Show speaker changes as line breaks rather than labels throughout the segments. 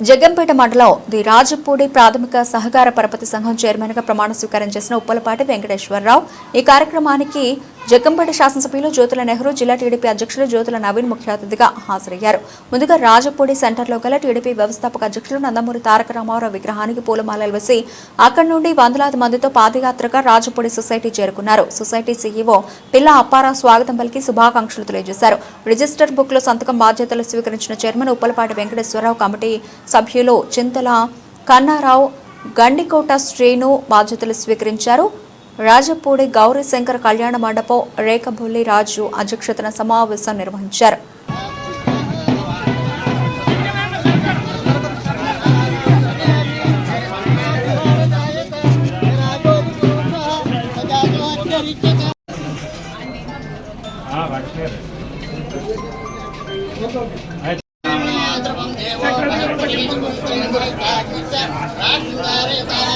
జగ్గంపేట మండలం ది రాజపూడి ప్రాథమిక సహకార పరపతి సంఘం చైర్మన్గా ప్రమాణ స్వీకారం చేసిన ఉప్పలపాటి వెంకటేశ్వరరావు. ఈ కార్యక్రమానికి జగ్గంపేట శాసనసభ్యులు జ్యోతుల నెహ్రూ జిల్లా టీడీపీ అధ్యక్షులు జ్యోతుల నవీన్ ముఖ్య అతిథిగా హాజరయ్యారు. ముందుగా రాజపూడి సెంటర్లో గల టీడీపీ వ్యవస్థాపక అధ్యక్షులు నందమూరి తారక రామారావు విగ్రహానికి పూలమాలలు వేసి అక్కడి నుండి వందలాది మందితో పాదయాత్రగా రాజపూడి సొసైటీ చేరుకున్నారు. సొసైటీ సీఈఓ పిల్ల అప్పారావు స్వాగతం పలికి శుభాకాంక్షలు తెలియజేశారు. రిజిస్టర్ బుక్లో సంతకం బాధ్యతలు స్వీకరించిన చైర్మన్ ఉప్పలపాటి వెంకటేశ్వరరావు కమిటీ సభ్యులు చింతల కన్నారావు గండికోట శ్రీను బాధ్యతలు స్వీకరించారు. రాజపూడి గౌరీశంకర్ కళ్యాణ మండపం రేఖబుల్లి రాజు అధ్యక్షతన సమావేశం నిర్వహించారు.
రాజు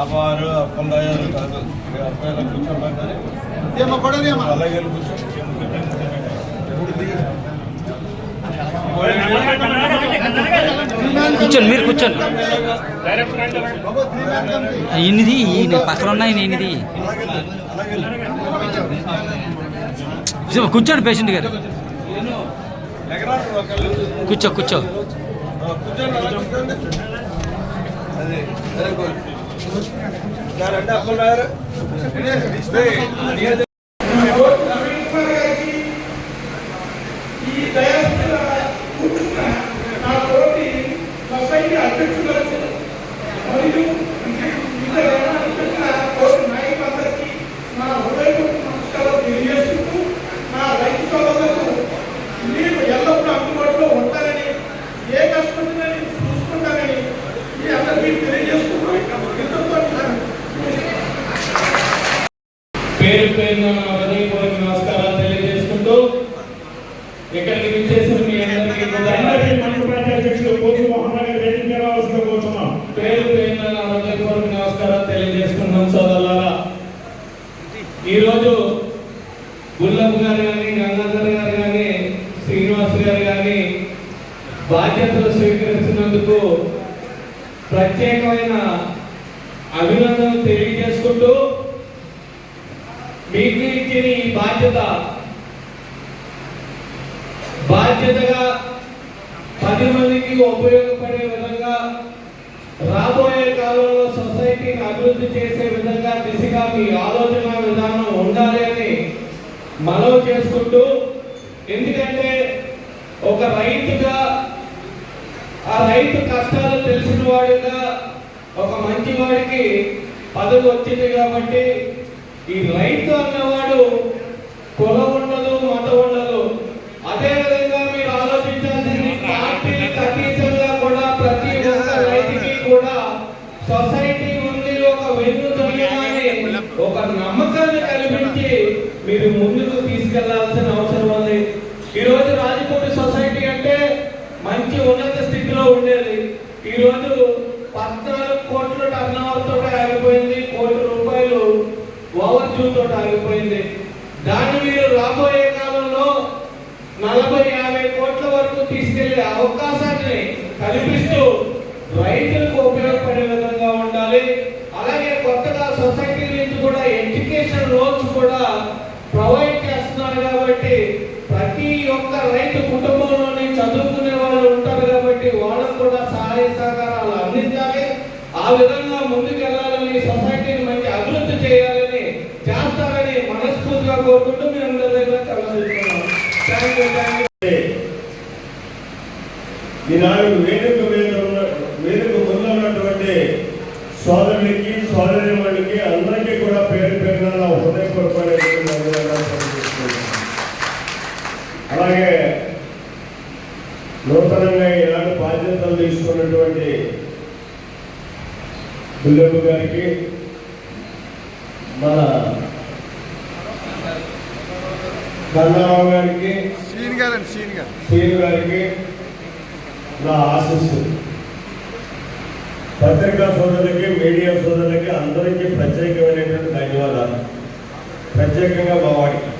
ఆబారు అప్పందాయాలు కాదు. మీ అబ్బాయిలా కూర్చోబెట్టాలి అలాగే
కూర్చోండి. మీరు కూర్చోండి. ఈయనది ఈయన పక్కన ఉన్న ఈయన ఈయనది. ఇదిగో కూర్చోండి పేషెంట్ గారు. కూర్చో కూర్చో.
కూర్చోండి అలా
ఈ దయాస్తుల నా తోటి సొసైటీ అధ్యక్షులకు మరియు వివిధ రంగాలకు చెందిన తోటి నాయకులందరికీ నా హృదయపూర్వక నమస్కారాలు తెలియజేసుకుంటూ నా రైతు సోదరులకు నేను ఎల్లప్పుడూ అందుబాటులో ఉంటానని ఏ కష్టం వచ్చినా నేను చూసుకుంటానని మీ అందరికీ తెలియజేసుకుంటూ ఇంతతో
పేరు పేరున నా హృదయపూర్వక నమస్కారాలు తెలియజేసుకుంటూ ఇక్కడికి విచ్చేసిన మీ అందరికీ కూడా
అందరికీ మండల పార్టీ అధ్యక్షులు పోతు మోహన్ గారి వేదిక రావాల్సిందిగా కోరుతున్నాం
పేరు పేరున నా హృదయపూర్వక నమస్కారాలు తెలియజేసుకుంటున్నాం సోదరులారా ఈరోజు గుల్లప్ప గారు కానీ గంగాధర్ గారు కానీ శ్రీనివాస్ గారు కానీ బాధ్యతలు స్వీకరిస్తున్నందుకు ప్రత్యేకమైన అభినందనలు తెలియజేసుకుంటూ మీకు ఇచ్చిన ఈ బాధ్యత బాధ్యతగా పది మందికి ఉపయోగపడే విధంగా రాబోయే కాలంలో సొసైటీని అభివృద్ధి చేసే విధంగా దిశగా మీ ఆలోచన విధానం ఉండాలి అని మనవి చేసుకుంటూ ఎందుకంటే ఒక రైతుగా ఆ రైతు కష్టాలు తెలిసిన వాడిగా ఒక మంచి వాడికి పదవి వచ్చింది కాబట్టి ఈ రైతు అన్నవాడు కులం ఉండదు మతం ఉండదు అదే విధంగా మీరు ఆలోచించాల్సింది పార్టీ అతీతంగా కూడా ప్రతి ఒక్క రైతుకి కూడా సొసైటీ ఉంది ఒక వెన్ను ఒక నమ్మకాన్ని కల్పించి మీరు ముందుకు తీసుకెళ్ళాల్సిన అవసరం ఉంది ఈ రోజు రాజకోటి సొసైటీ అంటే మంచి ఉన్నత స్థితిలో ఉండేది ఈ రోజు పద్నాలుగు కోట్ల టర్న్తో ఆగిపోయింది కోటి రూపాయలు ఓవర్తో ఆగిపోయింది దాన్ని మీరు రాబోయే కాలంలో నలభై యాభై కోట్ల వరకు తీసుకెళ్ళే అవకాశాన్ని కల్పిస్తూ రైతులకు ఉపయోగపడే విధంగా ఉండాలి. అలాగే కొత్తగా సొసైటీ నుంచి కూడా ఎడ్యుకేషన్ లోన్స్ కూడా ప్రొవైడ్ చేస్తున్నారు కాబట్టి ప్రతి ఒక్క రైతు కుటుంబంలోని చదువుకునే వాళ్ళు ఉంటారు కాబట్టి వాళ్ళకు కూడా సహాయ సహకారాలు అందించాలి. ఆ విధంగా ముందుకు వెళ్ళాలని సొసైటీని మంచి అభివృద్ధి చేయాలని చేస్తారని మనస్ఫూర్తిగా కోరుకుంటూ మీ అందరి దగ్గర చదివిస్తున్నాను థ్యాంక్ యూ థ్యాంక్ యూ
ఈనాడు వేదిక మీద ఉన్న వేదిక ముందు ఉన్నటువంటి సోదరులకి సోదరి వాళ్ళకి అందరికీ కూడా పేరు పేరున నా హృదయపూర్వకమైనటువంటి ధన్యవాదాలు తెలియజేస్తున్నాను. అలాగే నూతనంగా ఈనాడు బాధ్యతలు తీసుకున్నటువంటి బుల్లెమ్మ గారికి మన కన్నారావు గారికి
సీన్ గారు
సీను గారికి నా ఆశస్సు. పత్రికా సోదరులకి మీడియా సోదరులకి అందరికీ ప్రత్యేకమైనటువంటి ధన్యవాదాలు. ప్రత్యేకంగా మా వాడికి.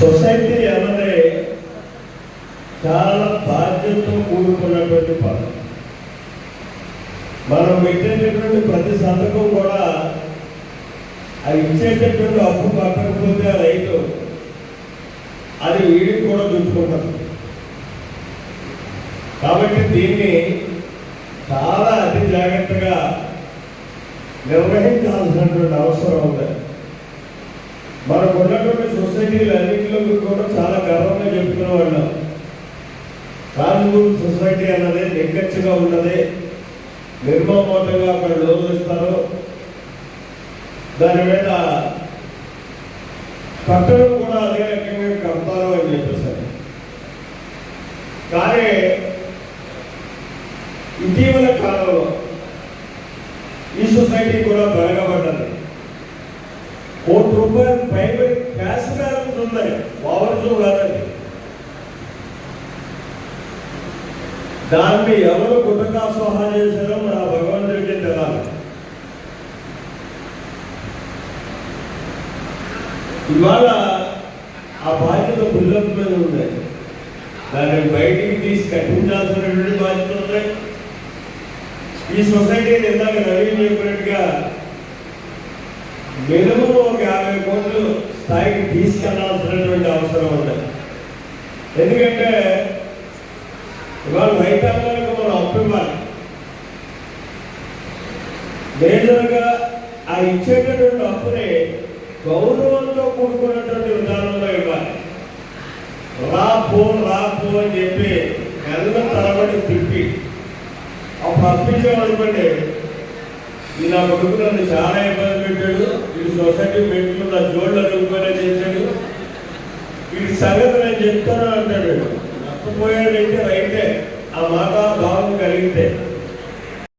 సొసైటీ అన్నది చాలా బాధ్యతతో కూడుకున్నటువంటి పదం మనం పెట్టేటటువంటి ప్రతి సంతకం కూడా అది ఇచ్చేటటువంటి అప్పు కట్టకపోతే ఆ రైతు అది వీడిని కూడా చూసుకుంటారు కాబట్టి దీన్ని చాలా అతి జాగ్రత్తగా నిర్వహించాల్సినటువంటి అవసరం ఉంది. మనకు ఉన్నటువంటి సొసైటీలు అన్నింటిలో కూడా చాలా గర్వంగా చెప్తున్న వాళ్ళం. కాన్పూర్ సొసైటీ అన్నది నిక్కచ్చిగా ఉన్నది. నిర్మమోటంగా అక్కడ లోన్లు ఇస్తారు. దాని మీద కట్టడం కూడా అదే కానీ ఇటీవల కాలంలో ఈ సొసైటీ కూడా పెరగబడ్డది కోటి రూపాయలు పైబడి క్యాష్ బ్యాలెన్స్ ఉన్నాయి ఓవర్జూ కాదండి దాన్ని ఎవరు గుట్టకా స్వాహా చేశారో మన భగవంతుడికి తెలాలి ఇవాళ ఆ బాధ్యత బుల్లెట్ మీద ఉంది దాన్ని బయటికి తీసి కట్టించాల్సినటువంటి బాధ్యతలు ఉన్నాయి. ఈ సొసైటీ ఇందాక నవీన్ చెప్పినట్టుగా మినిమం ఒక యాభై కోట్లు స్థాయికి తీసుకెళ్ళాల్సినటువంటి అవసరం ఉంది. ఎందుకంటే ఇవాళ రైతాంగానికి మనం అప్పు ఇవ్వాలి. మేజర్గా ఆ ఇచ్చేటటువంటి అప్పుని గౌరవంతో కూడుకున్నటువంటి విధానంలో ఇవ్వాలి. రా పో రా పో అని చెప్పి నెలల తరబడి తిప్పి. అప్పుడు అప్పించామనుకోండి ఈ నా కొడుకు నన్ను చాలా ఇబ్బంది పెట్టాడు. ఈ సొసైటీ పెట్టుకుని నా జోళ్ళు అనుకునే చేశాడు. వీడి సంగతి నేను చెప్తాను అంటాడు. నష్టపోయాడైతే రైతే ఆ మాట భావం కలిగితే.